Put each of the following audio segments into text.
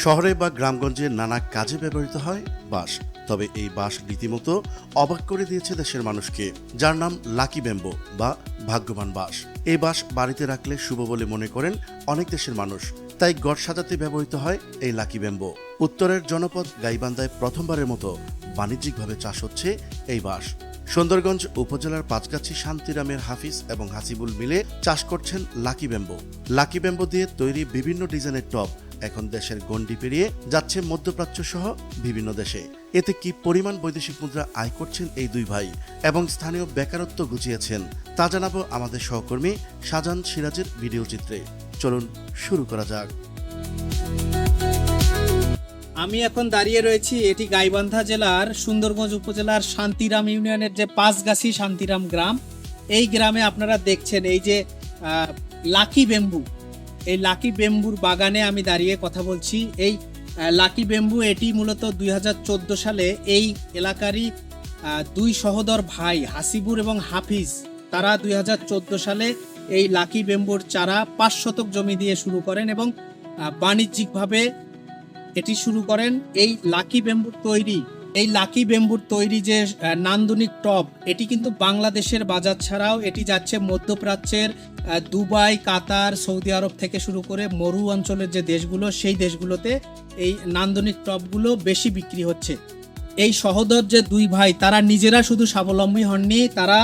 শহরে বা গ্রামগঞ্জে নানা কাজে ব্যবহৃত হয় বাঁশ, তবে এই বাঁশ রীতিমতো অবাক করে দিয়েছে দেশের মানুষকে, যার নাম লাকি ব্যাম্বো বা ভাগ্যবান বাঁশ। এই বাঁশ বাড়িতে রাখলে শুভ বলে মনে করেন অনেক দেশের মানুষ, তাই গড় সাজাতে ব্যবহৃত হয় এই লাকি ব্যাম্বো। উত্তরের জনপদ গাইবান্ধায় প্রথমবারের মতো বাণিজ্যিকভাবে চাষ হচ্ছে এই বাঁশ। সুন্দরগঞ্জ উপজেলার পাঁচগাছি শান্তিরামের হাফিজ এবং হাসিবুল মিলে চাষ করছেন লাকি ব্যাম্বো। লাকি ব্যাম্বো দিয়ে তৈরি বিভিন্ন ডিজাইনের টপ এখন দেশের গণ্ডি পেরিয়ে যাচ্ছে মধ্যপ্রাচ্য সহ বিভিন্ন দেশে। এতে কি পরিমাণ বৈদেশিক মুদ্রা আয় করছেন এই দুই ভাই এবং স্থানীয় বেকারত্ব গুছিয়েছেন, তা জানাব আমাদের সহকর্মী শাহজান সিরাজের ভিডিও চিত্রে। চলুন, শুরু করা যাক। আমি এখন দাঁড়িয়ে রয়েছি এটি গাইবান্ধা জেলার সুন্দরগঞ্জ উপজেলার শান্তিরাম ইউনিয়নের যে পাঁচগাছি শান্তিরাম গ্রাম। এই গ্রামে আপনারা দেখছেন এই যে লাকি বেম্বু। এই লাকি বেম্বুর বাগানে আমি দাঁড়িয়ে কথা বলছি। এই লাকি বেম্বু এটি মূলত দুই হাজার চোদ্দ সালে এই এলাকারই দুই সহোদর ভাই হাসিবুর এবং হাফিজ, তারা দুই হাজার চোদ্দ সালে এই লাকি বেম্বুর চারা পাঁচ শতক জমি দিয়ে শুরু করেন এবং বাণিজ্যিকভাবে এটি শুরু করেন। এই লাকি বেম্বুর তৈরি এই লাকি বেম্বুর তৈরি যে নান্দনিক টপ এটি কিন্তু বাংলাদেশের বাজার ছাড়াও এটি যাচ্ছে মধ্যপ্রাচ্যের দুবাই, কাতার, সৌদি আরব থেকে শুরু করে মরু অঞ্চলের যে দেশগুলো, সেই দেশগুলোতে এই নান্দনিক টপগুলো বেশি বিক্রি হচ্ছে। এই সহোদর যে দুই ভাই, তারা নিজেরা শুধু স্বাবলম্বী হননি, তারা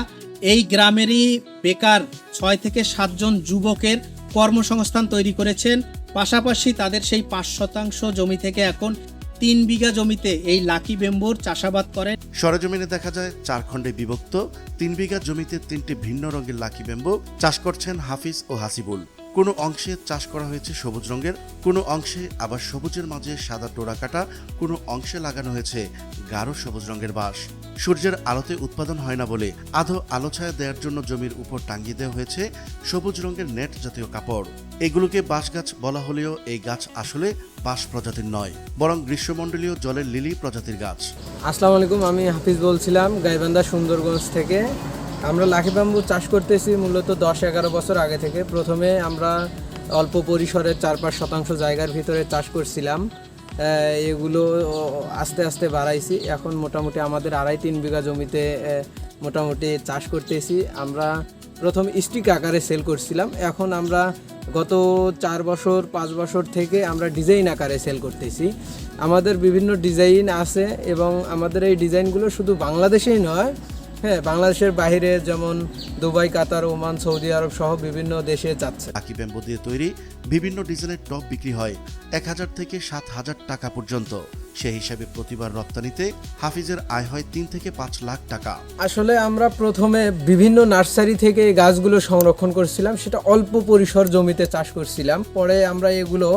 এই গ্রামেরই বেকার ছয় থেকে সাতজন যুবকের কর্মসংস্থান তৈরি করেছেন। পাশাপাশি তাদের সেই পাঁচ শতাংশ জমি থেকে এখন তিন বিঘা জমিতে এই লাকি বেম্বুর চাষাবাদ করেন। সরজমিনে দেখা যায় চার খণ্ডে বিভক্ত। তিন বিঘা জমিতে তিনটি ভিন্ন রঙের লাকি বেম্বু চাষ করছেন হাফিজ ও হাসিবুল। কোনো অংশে চাষ করা হয়েছে সবুজ রঙের, কোনো অংশে আবার সবুজের মাঝে সাদা টোড়া কাটা, কোনো অংশে লাগানো হয়েছে গাঢ় সবুজ রঙের বাঁশ। সূর্যের আলোতে উৎপাদন হয় না বলে আধো আলো ছায়া দেওয়ার জন্য জমির উপর টাঙ্গিয়ে দেওয়া হয়েছে সবুজ রঙের নেট জাতীয় কাপড়। এগুলোকে বাঁশ গাছ বলা হলেও এই গাছ আসলে বাঁশ প্রজাতির নয়, বরং গ্রীষ্মমণ্ডলীয় জলের লিলি প্রজাতির গাছ। আসসালামু আলাইকুম, আমি হাফিজ বলছিলাম গাইবান্ধা সুন্দরগঞ্জ থেকে। আমরা লাখি ব্যাম্বু চাষ করতেছি মূলত দশ এগারো বছর আগে থেকে। প্রথমে আমরা অল্প পরিসরে চার পাঁচ শতাংশ জায়গার ভিতরে চাষ করছিলাম। এগুলো আস্তে আস্তে বাড়াইছি। এখন মোটামুটি আমাদের আড়াই তিন বিঘা জমিতে মোটামুটি চাষ করতেছি। আমরা প্রথম স্টিক আকারে সেল করছিলাম। এখন আমরা গত চার বছর, পাঁচ বছর থেকে আমরা ডিজাইন আকারে সেল করতেছি। আমাদের বিভিন্ন ডিজাইন আছে এবং আমাদের এই ডিজাইনগুলো শুধু বাংলাদেশেই নয় হ্যাঁ বাংলাদেশের বাইরে যেমন Dubai Qatar Oman Saudi Arab সহ বিভিন্ন দেশে যাচ্ছে। আকি ব্যাম্বো দিয়ে তৈরি বিভিন্ন ডিজাইনের টপ বিক্রি হয় এক হাজার থেকে সাত হাজার টাকা পর্যন্ত। সে হিসাবে প্রতিবার রপ্তানিতে হাফিজের আয় হয় তিন থেকে পাঁচ লাখ টাকা। আসলে আমরা প্রথমে বিভিন্ন নার্সারি থেকে এই গাছগুলো সংরক্ষণ করছিলাম সেটা অল্প পরিসর জমিতে চাষ করছিলাম। পরে আমরা এগুলো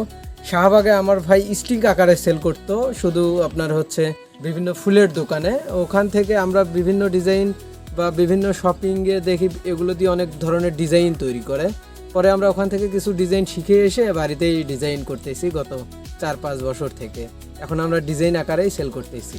শাহবাগে আমার ভাই স্টিক আকারে সেল করতো শুধু আপনার হচ্ছে বিভিন্ন ফুলের দোকানে। ওখান থেকে আমরা বিভিন্ন ডিজাইন বা বিভিন্ন শপিংয়ে দেখি এগুলো দিয়ে অনেক ধরনের ডিজাইন তৈরি করে। পরে আমরা ওখান থেকে কিছু ডিজাইন শিখে এসে বাড়িতেই ডিজাইন করতেছি গত চার পাঁচ বছর থেকে। এখন আমরা ডিজাইন আকারেই সেল করতেছি।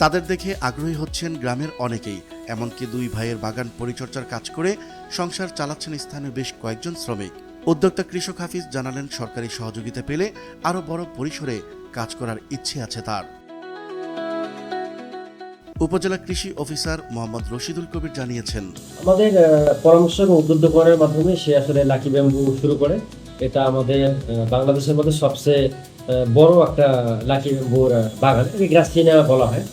তাদের দেখে আগ্রহী হচ্ছেন গ্রামের অনেকেই, এমনকি দুই ভাইয়ের বাগান পরিচর্যার কাজ করে সংসার চালাচ্ছেন স্থানীয় বেশ কয়েকজন শ্রমিক। উদ্যোক্তা কৃষক হাফিজ জানালেন, সরকারি সহযোগিতা পেলে আরও বড় পরিসরে কাজ করার ইচ্ছে আছে তার। উপজেলা কৃষি অফিসার মোহাম্মদ রশিদুল কবির জানিয়েছেন। আমাদের পরামর্শ এবং উদ্যোগের মাধ্যমে সে আসলে লাকি ব্যাম্বু শুরু করে। এটা আমাদের বাংলাদেশের মধ্যে সবচেয়ে বড় একটা লাকি ব্যাম্বুর বাগান। গ্রাসিনা বলা হয়।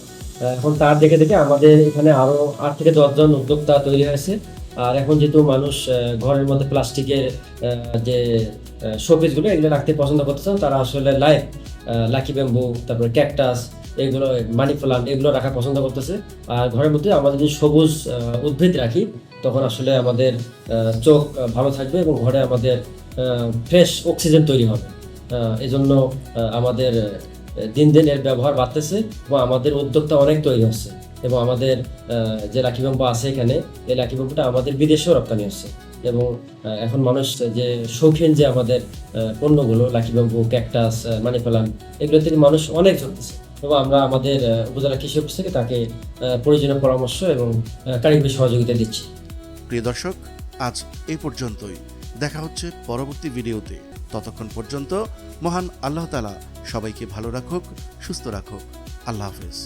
এখন তার দেখে দেখে আমাদের এখানে আরও আট থেকে দশজন উদ্যোক্তা তৈরি হয়েছে। আর এখন যেহেতু মানুষ ঘরের মধ্যে প্লাস্টিকের যে শোপিসগুলো এগুলো রাখতে পছন্দ করতেছেন তারা আসলে লাইভ লাকি ব্যাম্বু, তারপরে ক্যাকটাস এগুলো মানি প্লান্ট এগুলো রাখা পছন্দ করতেছে। আর ঘরের মধ্যে আমরা যদি সবুজ উদ্ভিদ রাখি তখন আসলে আমাদের চোখ ভালো থাকবে এবং ঘরে আমাদের ফ্রেশ অক্সিজেন তৈরি হবে। আহ, এই জন্য আমাদের দিন দিন এর ব্যবহার বাড়তেছে এবং আমাদের উদ্যোক্তা অনেক তৈরি হচ্ছে এবং আমাদের যে লাকি ব্যাম্বু আছে এখানে এই লাকি ব্যাম্বুটা আমাদের বিদেশেও রপ্তানি হচ্ছে এবং এখন মানুষ যে শৌখিন যে আমাদের পণ্যগুলো lucky bamboo cactus money plant এগুলো থেকে মানুষ অনেক চলতেছে এবং আমরা আমাদের উপজেলা কৃষি অফিস থেকে তাকে প্রয়োজনীয় পরামর্শ এবং কারিগরি সহযোগিতা দিচ্ছি। প্রিয় দর্শক, আজ এই পর্যন্তই। দেখা হচ্ছে পরবর্তী ভিডিওতে। ততক্ষণ পর্যন্ত মহান আল্লাহ তালা সবাইকে ভালো রাখুক, সুস্থ রাখুক। আল্লাহ হাফেজ।